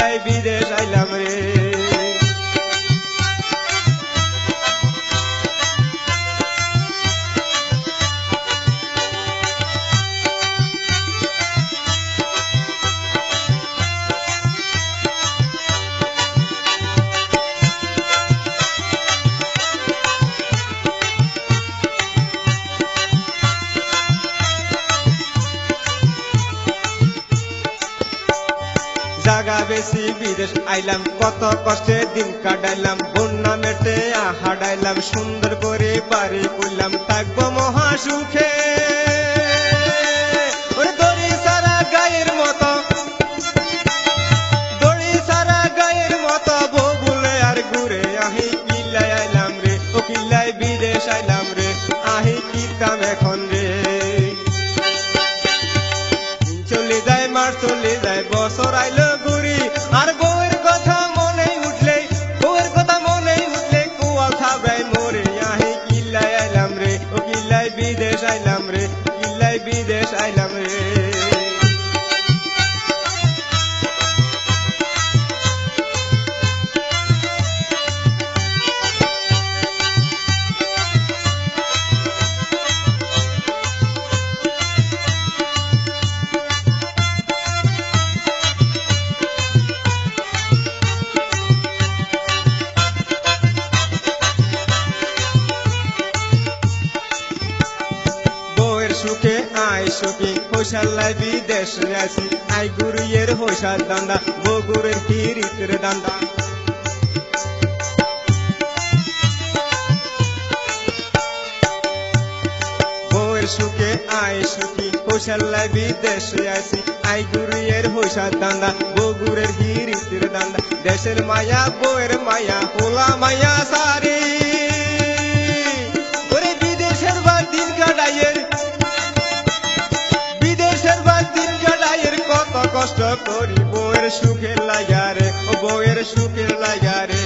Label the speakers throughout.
Speaker 1: lay bir বেশি বিদেশ আইলাম, কত কষ্টে দিন কাটাইলাম, বন্যা মেটে হাডাইলাম সুন্দর করে বাড়ি করলাম থাকব মহা সুখে দড়ি সারা গায়ের মতো, দড়ি সারা গায়ের মতো বউ আর ঘুরে আহি কিল্লাই আইলাম রে, ও বিদেশ আইলাম রে, আহি কিতাম এখন রে। বিদেশ আইলাম সুখে আই সুখী হোসাল্লাই বিদেশে আসি আই গুরুয়ের হোসার দান্দা বগুরের হিরিতের দান্দা। সুখে আই সুখী হোসাল্লাই বিদেশে আসি আই গুরুয়ের হোসার দান্দা বগুরের হিরিতের দান্দা। দেশের মায়া, বউয়ের মায়া হোলা মায়া, সারি কষ্ট করি বউয়ের সুখের লাগারে বউয়ের সুখের লাগারে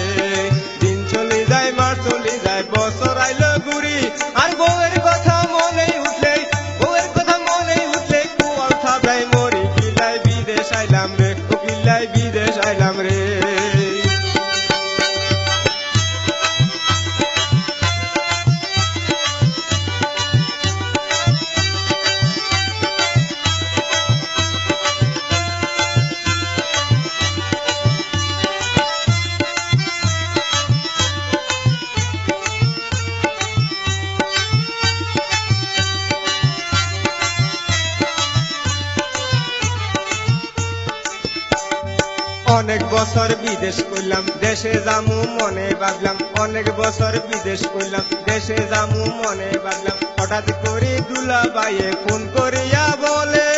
Speaker 1: অনেক বছর বিদেশ করলাম দেশে যামু মনে ভাবলাম। অনেক বছর বিদেশ করলাম দেশে যামু মনে ভাবলাম। হঠাৎ করে দুলা বাইয়ে ফোন করিয়া বলে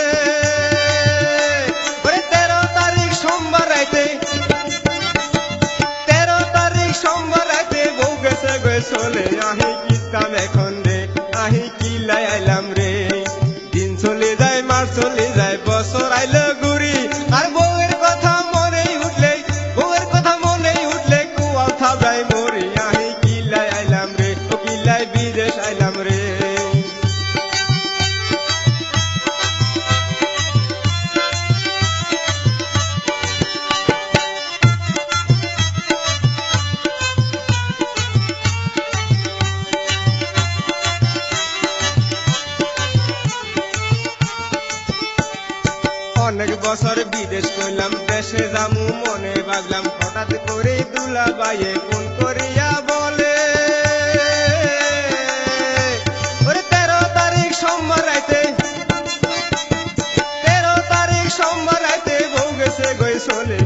Speaker 1: তেরো তারিখ সোমবার রাইতে, তেরো তারিখ সোমবার রাইতে বউ গেছে গে, চলে আহি কিতাম এখন রে, আহি রে। দিন চলে যায়, মাস চলে বছর বিদেশ করলাম দেশে যামু, মনে ভাবলাম হঠাৎ করে দুলা বাইয়ে ফোন করিয়া বলে তেরো তারিখ সোমবার রাইতে, তেরো তারিখ সোমবার রাইতে বউ গেছে গই চলে।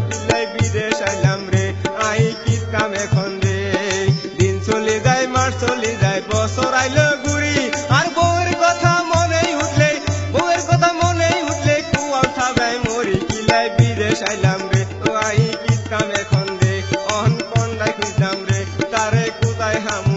Speaker 1: তারে কোথায় হামুরে